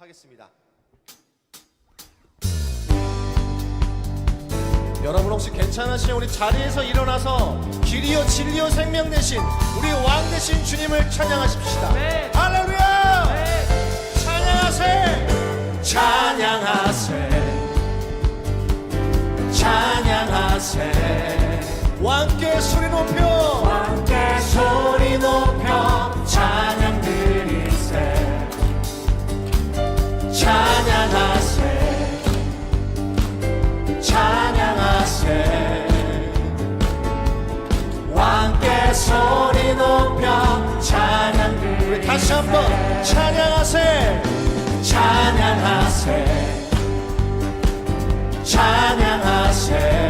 하겠습니다. 여러분 혹시 괜찮으시면 우리 자리에서 일어나서 길이요 진리요 생명 대신 우리 왕 대신 주님을 찬양하십시다. 네. 할렐루야! 네. 찬양하세! 찬양하세! 찬양하세! 다시 한번 찬양하세. 찬양하세. 찬양하세.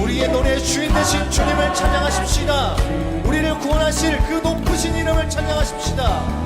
우리의 노래 주인 되신 주님을 찬양하십시다. 우리를 구원하실 그 높으신 이름을 찬양하십시다.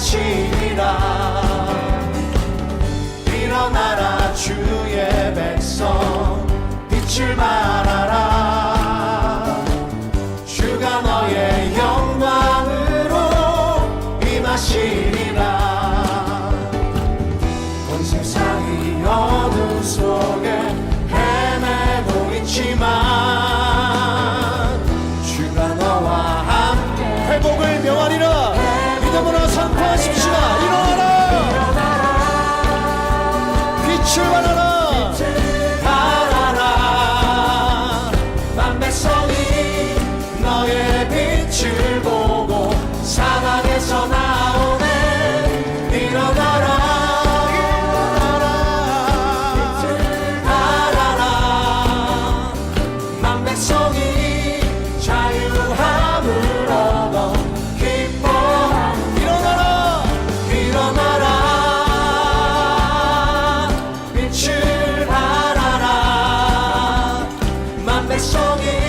하시리라. 일어나라 주의 백성. 빛을 말하라. song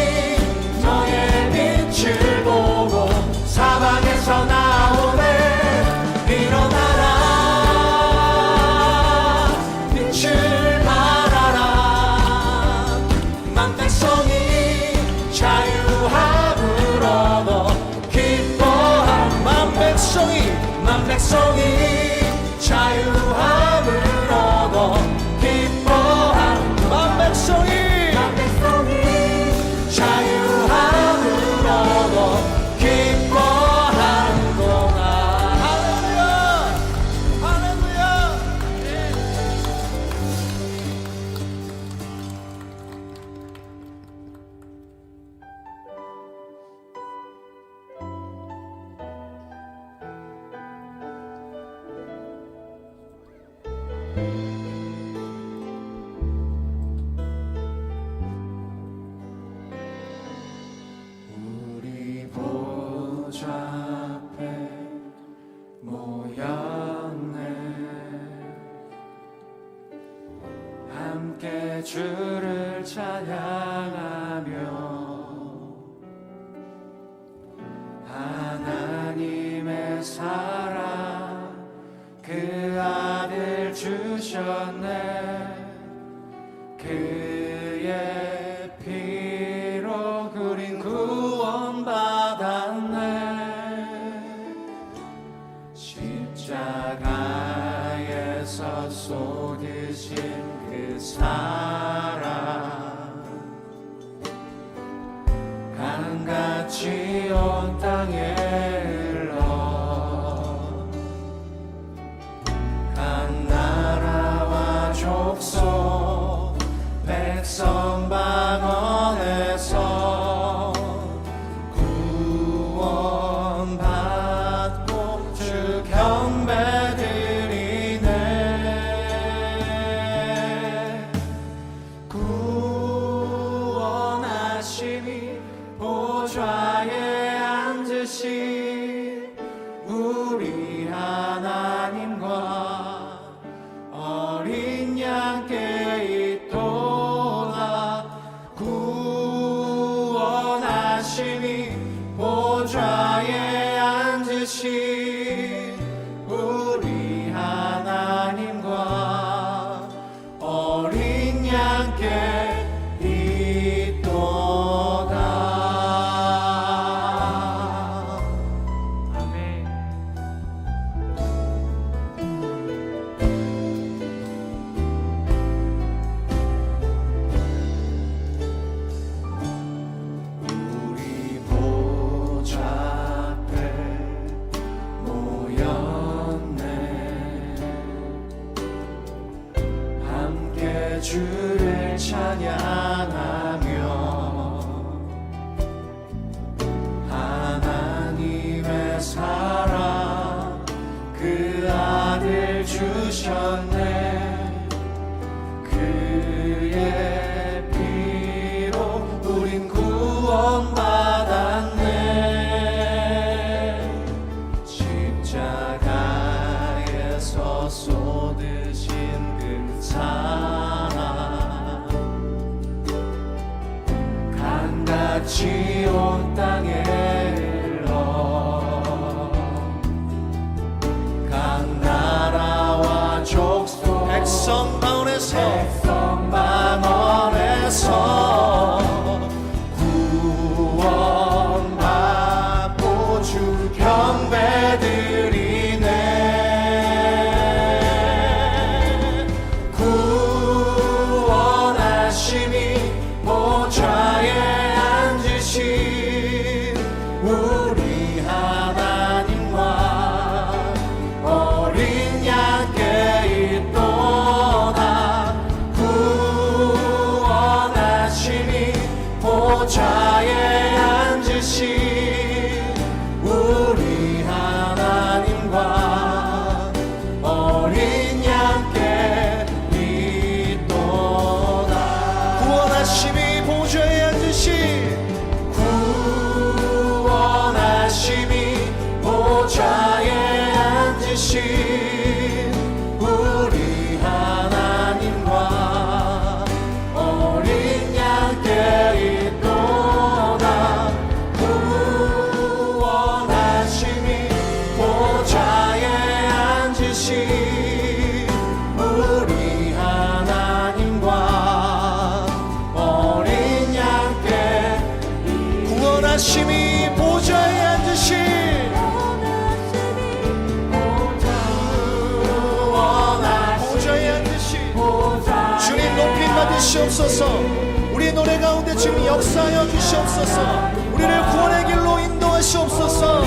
함께 주를 찬양하며 하나님의 사 역사 속이신 그 삶. 주를 찬양하며 하나님의 사랑 그 아들 주셨네. 그의 피로 우린 구원받았네. 십자가에서 쏟으신 그 사랑 같이 온 땅에 주시옵소서. 우리 노래 가운데 지금 역사하여 주시옵소서. 우리를 구원의 길로 인도하시옵소서.